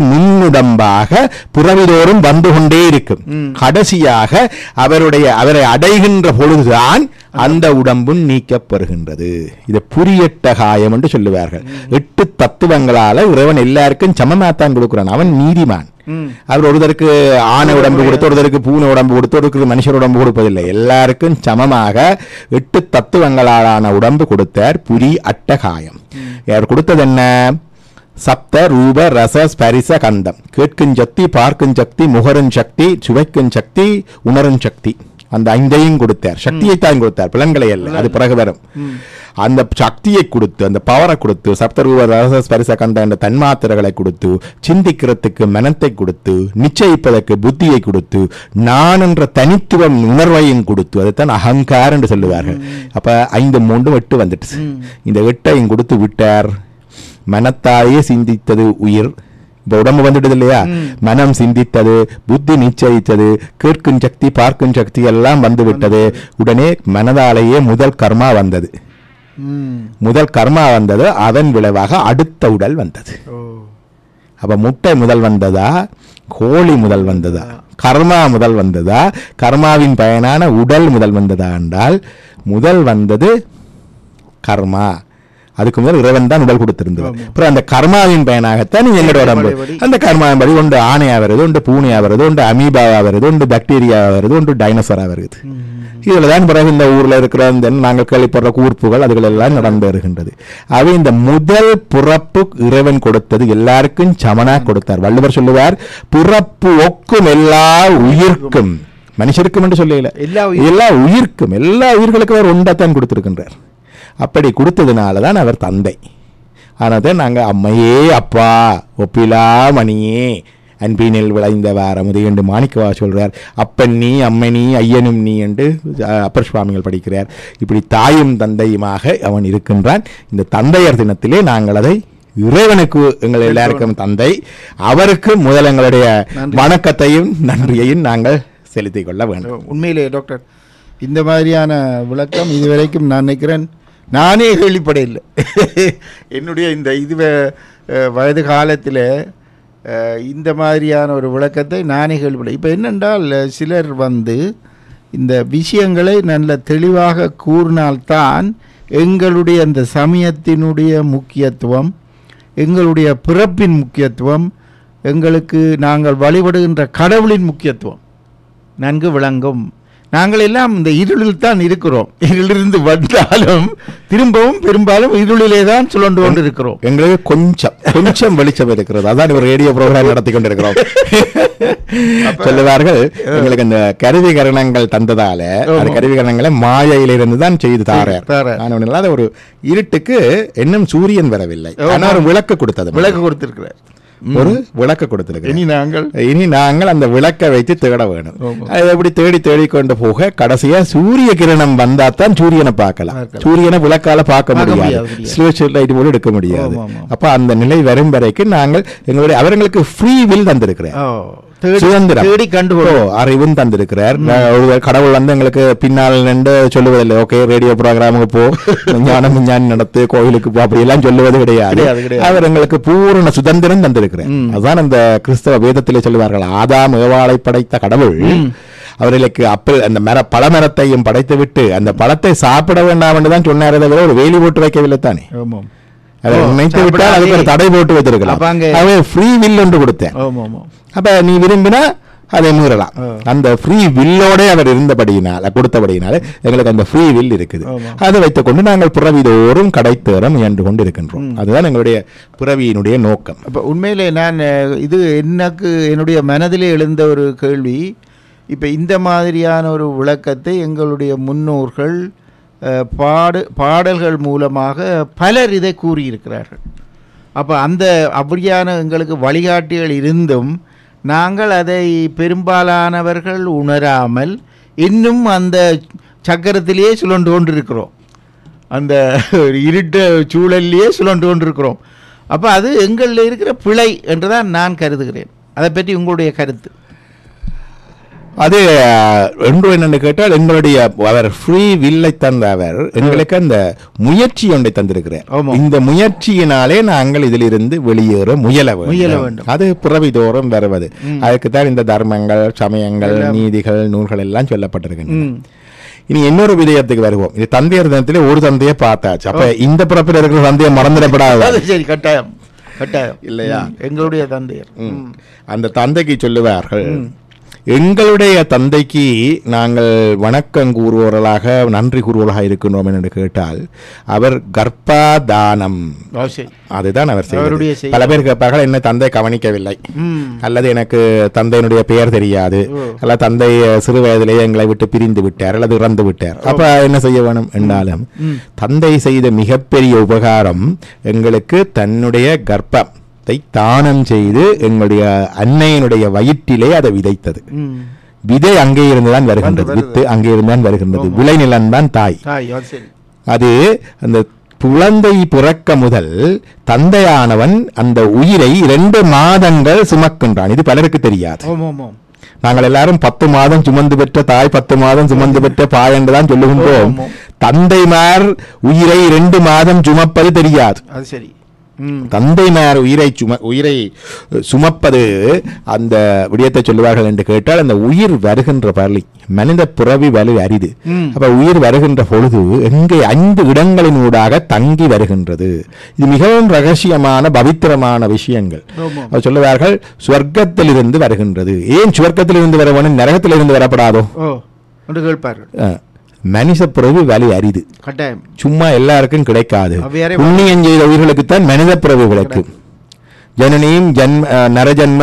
முன்னுடம்பாக புறவிதோறும் வந்து கொண்டே இருக்கும். கடைசியாக அவருடைய அவரை அடைகின்ற பொழுதுதான் அந்த உடம்பும் நீக்கப்பெறுகின்றது. இது புரியட்ட காயம் என்று சொல்லுவார்கள். எட்டு தத்துவங்களால இறைவன் எல்லாருக்கும் சமமாத்தான் கொடுக்கிறான். அவன் நீதிமான். அவர் ஒருத்தருக்கு ஆணை உடம்பு கொடுத்து ஒருத்தருக்கு பூனை உடம்பு கொடுத்து ஒருத்தருக்கு மனுஷர் உடம்பு கொடுப்பதில்லை. எல்லாருக்கும் சமமாக எட்டு தத்துவங்களாலான உடம்பு கொடுத்தார். புரி அட்டகாயம் அவர் கொடுத்தது என்ன? சப்த ரூப ரச ஸ்பரிச கந்தம். கேட்கும் சக்தி பார்க்கும் சக்தி முகரும் சக்தி சுவைக்கும் சக்தி உணரும் சக்தி. அந்த ஐந்தையும் கொடுத்தார். சக்தியை தான் கொடுத்தார். புலன்களை அல்ல. அது பிறகு வரும். அந்த சக்தியை கொடுத்து அந்த பவரை கொடுத்து சப்தரூப ரச ஸ்பரிச கந்த என்ற தன்மாத்திரைகளை கொடுத்து சிந்திக்கிறதுக்கு மனத்தை கொடுத்து நிச்சயிப்பதற்கு புத்தியை கொடுத்து நான் என்ற தனித்துவம் உணர்வையும் கொடுத்து அதைத்தான் அகங்கார் என்று சொல்லுவார்கள். அப்ப ஐந்து மூன்று எட்டு வந்துட்டு இந்த எட்டையும் கொடுத்து விட்டார். மனத்தாயே சிந்தித்தது உயிர். இப்ப உடம்பு வந்துடுது இல்லையா? மனம் சிந்தித்தது புத்தி நிச்சயித்தது கேட்கும் சக்தி பார்க்கும் சக்தி எல்லாம் வந்து விட்டது. உடனே மனதாலேயே முதல் கர்மா வந்தது. முதல் கர்மா வந்தது அதன் விளைவாக அடுத்த உடல் வந்தது. அப்ப முட்டை முதல் வந்ததா? கோழி முதல் வந்ததா? கர்மா முதல் வந்ததா? கர்மாவின் பயனான உடல் முதல் வந்ததா என்றால் முதல் வந்தது கர்மா. அதுக்கு முதல் இறைவன் தான் உடல் கொடுத்திருந்தது. அப்புறம் அந்த கர்மாவின் பயனாகத்தான் நீ எங்களோட உடம்பு. அந்த கர்மாவின் படி ஒன்று ஆணையா வருது ஒன்று பூனையா வருது ஒன்று அமீபாவா வருது ஒன்று பாக்டீரியா வருது ஒன்று டைனோசரா வருது இதுல தான் பிறகு இந்த ஊர்ல இருக்கிற இந்த நாங்கள் கேள்விப்படுற கூர்ப்புகள் அதுகள் எல்லாம் நடந்து வருகின்றது. அவை இந்த முதல் பிறப்பு இறைவன் கொடுத்தது எல்லாருக்கும் சமனா கொடுத்தார். வள்ளுவர் சொல்லுவார் பிறப்பு ஒக்கும் எல்லா உயிர்க்கும். மனுஷருக்கும் என்று சொல்லல. எல்லா எல்லா உயிர்க்கும் எல்லா உயிர்களுக்கும் அவர் ஒன்றாத்தான் கொடுத்திருக்கின்றார். அப்படி கொடுத்ததுனால தான் அவர் தந்தை. ஆனால் நாங்கள் அம்மையே அப்பா ஒப்பிலா மணியே அன்பினில் விளைந்த வாரமுது என்று மாணிக்கவா சொல்றார். அப்பன் நீ அம்மை நீ ஐயனும் நீ என்று அப்பர் சுவாமிகள் படிக்கிறார். இப்படி தாயும் தந்தையுமாக அவன் இருக்கின்றான். இந்த தந்தையர் தினத்திலே நாங்கள் அதை இறைவனுக்கு எங்கள் எல்லாருக்கும் தந்தை அவருக்கு முதல் எங்களுடைய வணக்கத்தையும் நன்றியையும் நாங்கள் செலுத்திக் கொள்ள வேண்டும். உண்மையிலே டாக்டர் இந்த மாதிரியான விளக்கம் இதுவரைக்கும் நான் நினைக்கிறேன். நானே கேள்விப்படையில்லை என்னுடைய இந்த இது வயது காலத்தில் இந்த மாதிரியான ஒரு விளக்கத்தை நானே கேள்விப்படை இப்போ என்னென்றால் சிலர் வந்து இந்த விஷயங்களை நல்ல தெளிவாக கூறினால்தான் எங்களுடைய அந்த சமயத்தினுடைய முக்கியத்துவம் எங்களுடைய பிறப்பின் முக்கியத்துவம் எங்களுக்கு நாங்கள் வழிபடுகின்ற கடவுளின் முக்கியத்துவம் நன்கு விளங்கும். நாங்கள் எல்லாம் இந்த இருளில் தான் இருக்கிறோம். இருளிலிருந்து வந்தாலும் திரும்பவும் பெரும்பாலும் இருளிலே தான் சுழண்டு கொண்டு இருக்கிறோம் எங்களுக்கு கொஞ்சம் கொஞ்சம் வெளிச்சம் இருக்கிறது. அதான் ஒரு ரேடியோ ப்ரோக்ராம் நடத்தி கொண்டிருக்கிறோம். சொல்லுவார்கள் எங்களுக்கு அந்த கருவி கரணங்கள் தந்ததால அந்த கருவி கரணங்களை மாயையிலிருந்து தான் செய்து தாரார். இல்லாத ஒரு இருட்டுக்கு இன்னும் சூரியன் வரவில்லை. ஆனா ஒரு விளக்கு கொடுத்தது. விளக்கு கொடுத்திருக்கிறார். ஒரு விளக்கு கொடுத்திருக்கிறேன். இனி நாங்கள்? இனி நாங்கள் அந்த விளக்கை வைத்து தேட வேணும். அது எப்படி தேடி தேடி கொண்டு போக கடைசியா சூரிய கிரணம் வந்தா தான் சூரியனை பார்க்கலாம். சூரியனை விளக்கால பார்க்க முடியாது. ஸ்லோச் லைட் போல எடுக்க முடியாது. அப்ப அந்த நிலை வரும் வரைக்கும் நாங்கள் எங்களுடைய அவர்களுக்கு ஃப்ரீ வில் தந்திருக்கிறேன். சுதந்திரம். தேடி கண்டு ஓ, அறிவும் தந்திருக்கிறார். கடவுள் வந்து எங்களுக்கு பின்னால் நின்று சொல்லுவதில்லை. ஓகே ரேடியோ ப்ரோக்ராமுக்கு போ. ஞானம் விஞ்ஞானி நடத்து கோயிலுக்கு போ. அப்படி எல்லாம் சொல்லுவது கிடையாது. அவர் எங்களுக்கு பூரண சுதந்திரம் தந்திருக்கிறார். அதுதான் அந்த கிறிஸ்தவ வேதத்திலே சொல்லுவார்கள் ஆதாம் ஏவாளை படைத்த கடவுள் அவர்களுக்கு அப்பல் அந்த மர பழமரத்தையும் படைத்து விட்டு அந்த பழத்தை சாப்பிட வேண்டாம் என்று தான் சொன்னாரே தவிர ஒரு வேலி போட்டு வைக்கவில்லை தானே? நினைத்து விட்டால் அதுக்கு ஒரு தடை போட்டு வைத்திருக்கலாம். அவே ஃப்ரீ வில் ஒன்று கொடுத்தேன். அப்ப நீ விரும்பினா அதை மீறலாம். அந்த ஃப்ரீ வில்லோட அவர் இருந்தபடியினால கொடுத்தபடியினால எங்களுக்கு அந்த ஃப்ரீ வில் இருக்குது. அதை வைத்துக்கொண்டு நாங்கள் பிறவிதோறும் கடைத்தேற முயன்று கொண்டு இருக்கின்றோம் அதுதான் எங்களுடைய பிறவியினுடைய நோக்கம். அப்போ உண்மையிலே நான் இது எனக்கு என்னுடைய மனதிலே எழுந்த ஒரு கேள்வி. இப்போ இந்த மாதிரியான ஒரு விளக்கத்தை எங்களுடைய முன்னோர்கள் பாடு பாடல்கள் மூலமாக பலர் இதை கூறியிருக்கிறார்கள். அப்போ அந்த அப்படியான எங்களுக்கு வழிகாட்டிகள் இருந்தும் நாங்கள் அதை பெரும்பாலானவர்கள் உணராமல் இன்னும் அந்த சக்கரத்திலேயே சுழண்டு கொண்டிருக்கிறோம் அந்த இருட்ட சூழல்லையே சுழண்டு கொண்டிருக்கிறோம் அப்போ அது எங்களில் இருக்கிற பிழை என்று தான் நான் கருதுகிறேன். அதை பற்றி உங்களுடைய கருத்து. அது ஒன்று என்னன்னு கேட்டால் எங்களுடைய அவர் ஃப்ரீ வில்லை தந்த அவர் எங்களுக்கு அந்த முயற்சி ஒன்றை தந்திருக்கிறார். இந்த முயற்சியினாலே நாங்கள் இதிலிருந்து வெளியேற முயல முயல வேண்டும். அது பிறவிதோறும் வருவது. அதுக்கு தான் இந்த தர்மங்கள் சமயங்கள் நீதிகள் நூல்கள் எல்லாம் சொல்லப்பட்டிருக்கின்றன. இனி இன்னொரு விடயத்துக்கு வருவோம். இது தந்தையர் தினத்திலே ஒரு தந்தையை பார்த்தாச்சு. அப்ப இந்த பிறப்பில் இருக்கிற தந்தையை மறந்துடப்படாது. சரி கட்டாயம். கட்டாயம். இல்லையா? எங்களுடைய தந்தையர். அந்த தந்தைக்கு சொல்லுவார்கள் எங்களுடைய தந்தைக்கு நாங்கள் வணக்கம் கூறுவோர்களாக நன்றி கூறுவோர்களாக இருக்கின்றோம் என்று கேட்டால் அவர் கர்ப்பாதானம். அதுதான் அவர் செயல். பல பேர் கேட்பார்கள் என்ன தந்தை கவனிக்கவில்லை. அல்லது எனக்கு தந்தையினுடைய பெயர் தெரியாது. அல்ல தந்தை சிறு வயதிலேயே எங்களை விட்டு பிரிந்து விட்டார் அல்லது இறந்து விட்டார். அப்ப என்ன செய்ய வேணும் என்றாலும் தந்தை செய்த மிகப்பெரிய உபகாரம் எங்களுக்கு தன்னுடைய கர்ப்பத்தை தானம் செய்து எங்களுடைய அன்னையினுடைய வயிற்றிலே அதை விதைத்தது. விதை அங்கே இருந்துதான் வருகின்றது. வித்து அங்கே இருந்துதான் வருகின்றது. விளைநிலம் தான் தாய். அது அந்த குழந்தை பிறக்க முதல் தந்தையானவன் அந்த உயிரை இரண்டு மாதங்கள் சுமக்கின்றான். இது பலருக்கு தெரியாது. நாங்கள் எல்லாரும் பத்து மாதம் சுமந்து பெற்ற தாய் பத்து மாதம் சுமந்து பெற்ற பாய் என்றுதான் சொல்லுகின்றோம். தந்தைமார் உயிரை இரண்டு மாதம் சுமப்பது தெரியாது. அது சரி. ம் தந்தைமார் உயிரை சும உயிரை சுமப்பது அந்த விடயத்தை சொல்லுவார்கள் என்று கேட்டால் அந்த உயிர் வருகின்ற பள்ளி மனித பிறவி வலு அரிது. அப்ப உயிர் வருகின்ற பொழுது எங்கே ஐந்து இடங்களினூடாக தங்கி வருகின்றது. இது மிகவும் ரகசியமான பவித்திரமான விஷயங்கள். அவர் சொல்லுவார்கள் சுவர்க்கத்திலிருந்து வருகின்றது. ஏன் சுவர்க்கத்திலிருந்து வர வேணும் நரகத்திலிருந்து வரப்படாதோ? என்று கேட்பார்கள். அஹ், மனித பிறவி வலு அரிது. சும்மா எல்லாருக்கும் கிடைக்காது. புண்ணியம் செய்த உயிர்களுக்குத்தான் மனித பிறவி கிடைக்கும் ஜனனியும் ஜன்ம நரஜன்ம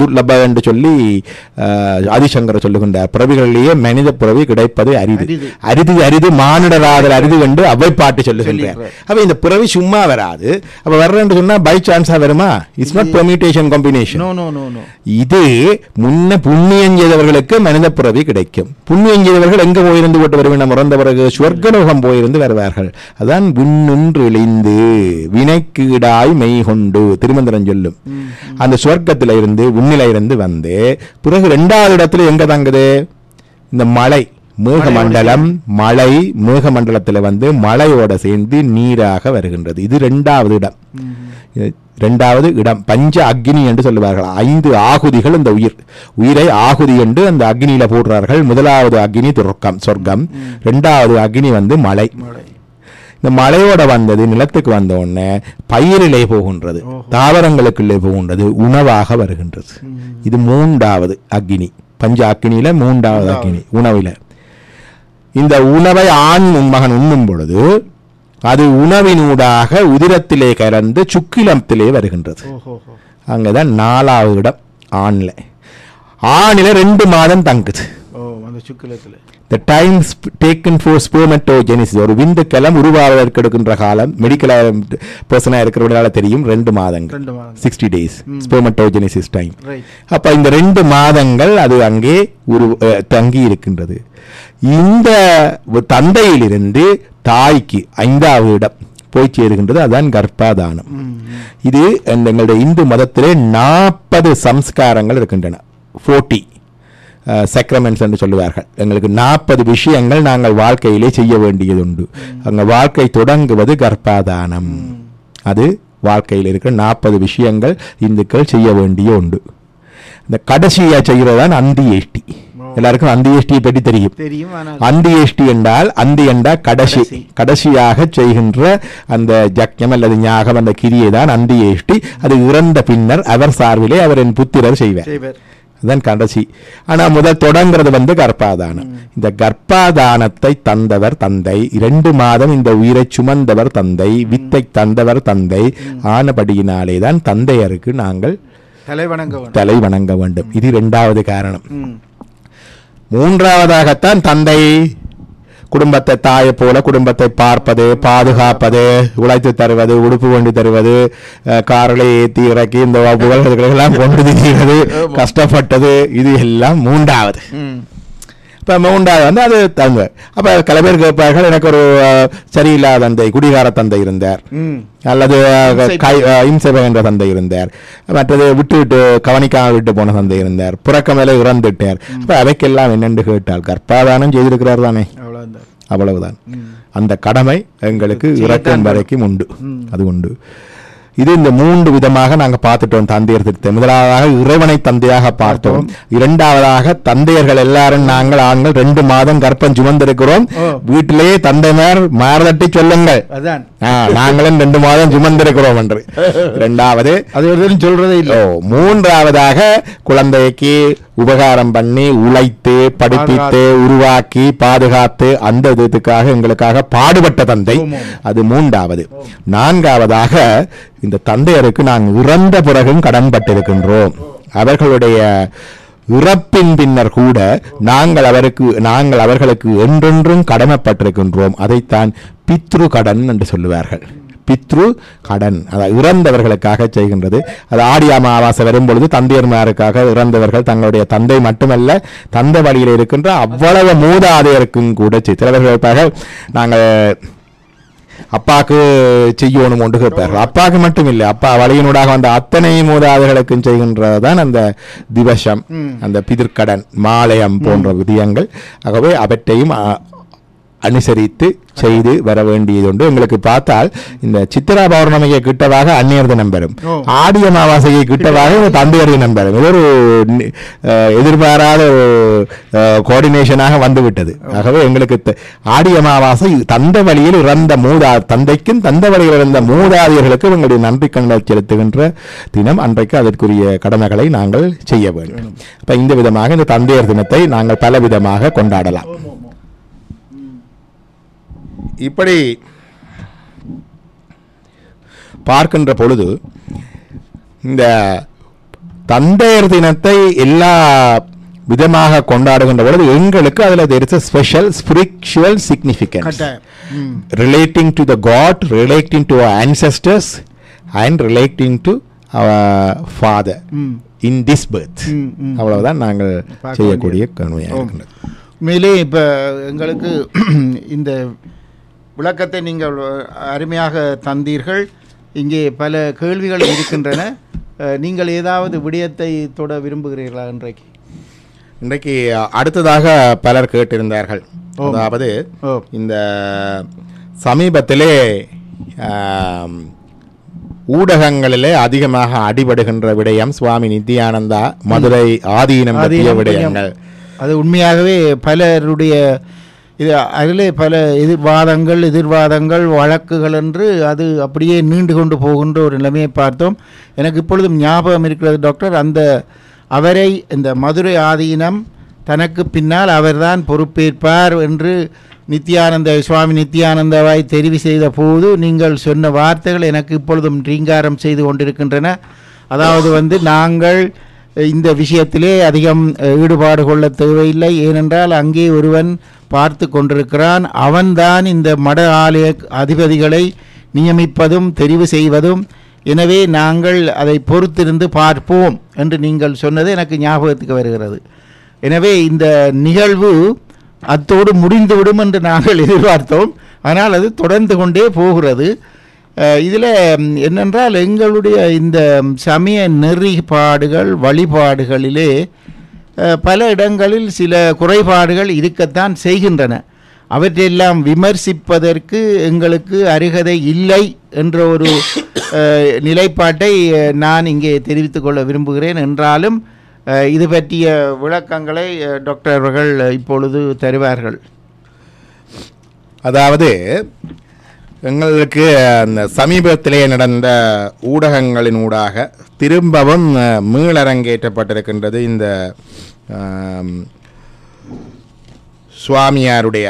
துர்லப என்று சொல்லி ஆதிசங்கர சொல்லுகின்றார். பிறவிகளிலேயே மனித பிறவி கிடைப்பது அரிது. அரிது. அரிது மானுடராதல் அரிது என்று அவை பாட்டு சொல்லுகின்றார். அப்ப இந்த பிறவி சும்மா வராது. அப்ப வர்றேன்னு சொன்னா பை சான்ஸா வருமா? இட்ஸ் நாட் பெர்மிட்டேஷன் காம்பினேஷன் இது முன்ன புண்ணியம் செய்தவர்களுக்கு மனித பிறவி கிடைக்கும். புண்ணியம் செய்தவர்கள் எங்க போயிருந்து போட்டு வருவேன் இறந்த பிறகு சுவர்க்கலோகம் போயிருந்து வருவார்கள். அதான் விண்ணுன்று இழிந்து வினைக்கீடாய் மெய் கொண்டு திருமந்திரம் சொல்லும். அந்த சுவர்க்கத்தில இருந்து விண்ணில இருந்து வந்து பிறகு ரெண்டாவது இடத்துல எங்க தங்குது? இந்த மலை மேகமண்டலம் மலை மேகமண்டலத்துல வந்து மலையோட சேர்ந்து நீராக வருகின்றது. இது ரெண்டாவது இடம். இது இரண்டாவது இடம். பஞ்ச அக்னி என்று சொல்லுவார்கள். ஐந்து ஆகுதிகள் இந்த உயிர். உயிரை ஆகுதி என்று அந்த அக்னியில போடுறார்கள். முதலாவது அக்னி துர்க்கம் சொர்க்கம். இரண்டாவது அக்னி வந்து மலை. மழை இந்த மலையோட வந்தது நிலத்துக்கு வந்த உடனே பயிரிலே போகின்றது தாவரங்களுக்குள்ளே போகின்றது உணவாக வருகின்றது. இது மூன்றாவது அக்னி. பஞ்ச அக்னியில மூன்றாவது. அக்னி உணவில. இந்த உணவை ஆண் மகன் உண்ணும் பொழுது அது உணவினூடாக உதிரத்திலே கலந்து சுக்கிலத்திலே வருகின்றது. ஓஹோ ஹோ அங்கதான் நாலாவது இடம் ஆண்ல. ஆணில ரெண்டு மாதம் தங்குது. அந்த சுக்கிலத்தில். The time taken for spermatogenesis ஒரு விந்துக்கலம் உருவாவதற்கு எடுக்கின்ற காலம் மெடிக்கல் பர்சனாக இருக்கிறவங்களால தெரியும் ரெண்டு மாதங்கள். ரெண்டு மாதம் சிக்ஸ்டி டேஸ் ஸ்போமட்டோஜெனிசிஸ் டைம் அப்ப இந்த ரெண்டு மாதங்கள் அது அங்கே உரு தங்கி இருக்கின்றது. இந்த தந்தையிலிருந்து தாய்க்கு ஐந்தாவது இடம் போய் சேருகின்றது அதான் கர்ப்பாதானம். இது எங்களுடைய இந்து மதத்திலே நாற்பது சம்ஸ்காரங்கள் இருக்கின்றன. ஃபோர்ட்டி சக்ரமெண்ட்ஸ் என்று சொல்லுவார்கள். எங்களுக்கு நாற்பது விஷயங்கள் நாங்கள் வாழ்க்கையிலே செய்ய வேண்டியது உண்டு அங்க வாழ்க்கை தொடங்குவது கர்ப்பாதானம். அது வாழ்க்கையில் இருக்கிற நாற்பது விஷயங்கள் இந்துக்கள் செய்ய வேண்டிய உண்டு இந்த கடைசியா செய்கிறதான் அந்தியேஷ்டி எல்லாருக்கும் அந்தியேஷ்டியை பற்றி தெரியும். அந்தியேஷ்டி என்றால் அந்தி என்றால் கடைசி. கடைசி. கடைசியாக செய்கின்ற அந்த ஜக்ஞம் அல்லது ஞாகம் அந்த கிரியை தான் அந்தியேஷ்டி அது இறந்த பின்னர் அவர் சார்பிலே அவரின் புத்திரர் செய்வார். செய்வர். அதுதான் கடைசி. ஆனா முதல் தொடங்குறது வந்து கர்ப்பாதானம். இந்த கர்ப்பாதானத்தை தந்தவர் தந்தை இரண்டு மாதம் இந்த உயிரை சுமந்தவர் தந்தை வித்தை தந்தவர் தந்தை ஆனபடியினாலே தான் தந்தையருக்கு நாங்கள் தலை வணங்க வேண்டும். தலை வணங்க வேண்டும். இது இரண்டாவது காரணம். மூன்றாவதாகத்தான் தந்தை. குடும்பத்தை தாயை போல குடும்பத்தை பார்ப்பது பாதுகாப்பது உழைத்து தருவது உடுப்பு கொண்டு தருவது கார்களை ஏற்றி இறக்கி இந்த புகழ்களை எல்லாம் கொண்டு திரிவது கஷ்டப்பட்டது இது எல்லாம் மூன்றாவது. இப்போ மூன்றாவது வந்து அது தங்க. அப்போ பேர் கேட்பார்கள் எனக்கு ஒரு சரியில்லாத தந்தை குடிகார தந்தை இருந்தார். அல்லது அஹ், இம்சை கை அஹ், இம்சை என்ற தந்தை இருந்தார். மற்றது விட்டு விட்டு கவனிக்காம விட்டு போன தந்தை இருந்தார். புறக்கமேல இறந்துட்டார் அப்ப அவைக்கெல்லாம் என்னென்று கேட்டால் கற்பாதானம் செய்திருக்கிறார் தானே? அவ்வளவுதான். அந்த கடமை எங்களுக்கு இறக்கும் வரைக்கும் உண்டு. அது உண்டு. இது இந்த மூன்று விதமாக நாங்க பார்த்துட்டோம் தந்தையர் திருத்தை முதலாவதாக இறைவனை தந்தையாக பார்த்தோம். இரண்டாவதாக தந்தையர்கள் எல்லாரும் நாங்கள் ஆண்கள் ரெண்டு மாதம் கற்பம் சுமந்திருக்கிறோம். வீட்டிலேயே தந்தைமார் மாரதட்டி சொல்லுங்கள். நாங்களும் ரெண்டு மாதம் சுமந்திருக்கிறோம் என்று. இரண்டாவது அது சொல்றதே இல்லை. மூன்றாவதாக குழந்தைக்கு உபகாரம் பண்ணி உழைத்து படிப்பித்து உருவாக்கி பாதுகாத்து அந்த இதுக்காக எங்களுக்காக பாடுபட்ட தந்தை. அது மூன்றாவது. நான்காவதாக இந்த தந்தையருக்கு நான் இறந்த பிறகும் கடன்பட்டிருக்கின்றோம் அவர்களுடைய இறப்பின் பின்னர் கூட நாங்கள் அவருக்கு நாங்கள் அவர்களுக்கு என்றென்றும் கடமைப்பட்டிருக்கின்றோம். அதைத்தான் பித்ரு கடன் என்று சொல்லுவார்கள். பித்ரு கடன் அதாவது இறந்தவர்களுக்காக செய்கின்றது. அது ஆடி அமாவாசை வரும் பொழுது தந்தையர்மாருக்காக இறந்தவர்கள் தங்களுடைய தந்தை மட்டுமல்ல தந்தை வழியில் இருக்கின்ற அவ்வளவு மூதாதையருக்கும் கூட சித்திரவர்களுக்காக நாங்கள் அப்பாக்கு செய்யணும் ஒன்று கேட்பார்கள். அப்பாக்கு மட்டும் இல்லை அப்பா வழியினூடாக வந்த அத்தனை மூதாதைகளுக்கும் செய்கின்றதுதான் அந்த திவசம் அந்த பிதிர்க்கடன் மாலயம் போன்ற விதியங்கள். ஆகவே அவற்றையும் அனுசரித்து செய்து வர வேண்டியது உண்டு எங்களுக்கு பார்த்தால் இந்த சித்திரா பௌர்ணமியை கிட்டவாக அந்நியர் தினம் பெறும். ஆடி அமாவாசையை கிட்டவாக தந்தையர் தினம் பெறும். இது ஒரு எதிர்பாராத ஒரு கோஆர்டினேஷனாக வந்துவிட்டது. ஆகவே எங்களுக்கு ஆடி அமாவாசை தந்த வழியில் இறந்த மூதா தந்தைக்கும் தந்த வழியில் இறந்த மூதாதையர்களுக்கும் எங்களுடைய நன்றி கண்கள் செலுத்துகின்ற தினம். அன்றைக்கு அதற்குரிய கடமைகளை நாங்கள் செய்ய வேண்டும். அப்ப இந்த விதமாக இந்த தந்தையர் தினத்தை நாங்கள் பல விதமாக கொண்டாடலாம் இப்படி பார்க்கின்ற பொழுது இந்த தந்தையர் தினத்தை எல்லா விதமாக கொண்டாடுகின்ற பொழுது எங்களுக்கு அதில் a special God, relating to our ancestors, and relating to our father ம் in this birth. ம், ம். அவ்வளவுதான் நாங்கள் செய்யக்கூடிய கண்மையாக ஓ. இருக்கின்றது உண்மையிலே இப்போ எங்களுக்கு இந்த விளக்கத்தை நீங்கள் அருமையாக தந்தீர்கள். இங்கே பல கேள்விகள் இருக்கின்றன. நீங்கள் ஏதாவது விடயத்தை தொட விரும்புகிறீர்களா இன்றைக்கு? இன்றைக்கு அடுத்ததாக பலர் கேட்டிருந்தார்கள். அதாவது இந்த சமீபத்திலே ஊடகங்களிலே அதிகமாக அடிபடுகின்ற விடயம் சுவாமி நித்யானந்தா மதுரை ஆதீனம் பற்றிய விடயங்கள். அது உண்மையாகவே பலருடைய இது அதிலே பல எதிர்வாதங்கள் எதிர்வாதங்கள் வழக்குகள் என்று அது அப்படியே நீண்டு கொண்டு போகின்ற ஒரு நிலைமையை பார்த்தோம். எனக்கு இப்பொழுதும் ஞாபகம் இருக்கிறது டாக்டர் அந்த அவரை இந்த மதுரை ஆதீனம் தனக்கு பின்னால் அவர்தான் பொறுப்பேற்பார் என்று நித்யானந்த சுவாமி நித்யானந்தவாய் தெரிவு செய்த போது நீங்கள் சொன்ன வார்த்தைகள் எனக்கு இப்பொழுதும் ரீங்காரம் செய்து கொண்டிருக்கின்றன. அதாவது வந்து நாங்கள் இந்த விஷயத்திலே அதிகம் ஈடுபாடு கொள்ள தேவையில்லை. ஏனென்றால் அங்கே ஒருவன் பார்த்து கொண்டிருக்கிறான். அவன்தான் இந்த மட ஆலய அதிபதிகளை நியமிப்பதும் தெரிவு செய்வதும். எனவே நாங்கள் அதை பொறுத்திருந்து பார்ப்போம் என்று நீங்கள் சொன்னது எனக்கு ஞாபகத்துக்கு வருகிறது. எனவே இந்த நிகழ்வு அத்தோடு முடிந்துவிடும் என்று நாங்கள் எதிர்பார்த்தோம். ஆனால் அது தொடர்ந்து கொண்டே போகிறது. இதில் என்னென்றால் எங்களுடைய இந்த சமய நெறிப்பாடுகள் வழிபாடுகளிலே பல இடங்களில் சில குறைபாடுகள் இருக்கத்தான் செய்கின்றன. அவற்றையெல்லாம் விமர்சிப்பதற்கு எங்களுக்கு அருகதை இல்லை என்ற ஒரு நிலைப்பாட்டை நான் இங்கே தெரிவித்துக் கொள்ள விரும்புகிறேன். என்றாலும் இது பற்றிய விளக்கங்களை டாக்டர் அவர்கள் இப்பொழுது தருவார்கள். அதாவது எங்களுக்கு அந்த சமீபத்திலே நடந்த ஊடகங்களின் ஊடாக திரும்பவும் மீளரங்கேற்றப்பட்டிருக்கின்றது இந்த சுவாமியாருடைய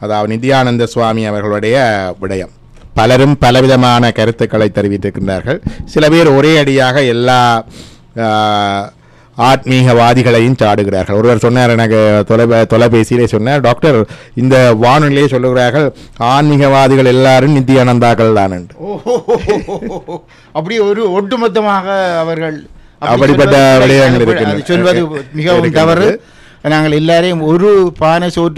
அதாவது நித்யானந்த சுவாமி அவர்களுடைய விடயம். பலரும் பலவிதமான கருத்துக்களை தெரிவித்திருக்கின்றார்கள். சில பேர் ஒரே அடியாக எல்லா ஆத்மீகவாதிகளையும் சாடுகிறார்கள் ஒருவர் சொன்னார் எனக்கு தொலைபே தொலைபேசியிலே சொன்னார் டாக்டர் இந்த வானொலியிலே சொல்லுகிறார்கள் ஆன்மீகவாதிகள் எல்லாரும் நித்யானந்தாக்கள் தான் என்று அப்படி ஒரு ஒட்டுமொத்தமாக அவர்கள் அப்படி அப்படிப்பட்ட விடயங்கள். சொல்வது மிகவும். தவறு நாங்கள் எல்லாரையும் ஒரு பானை சோற்று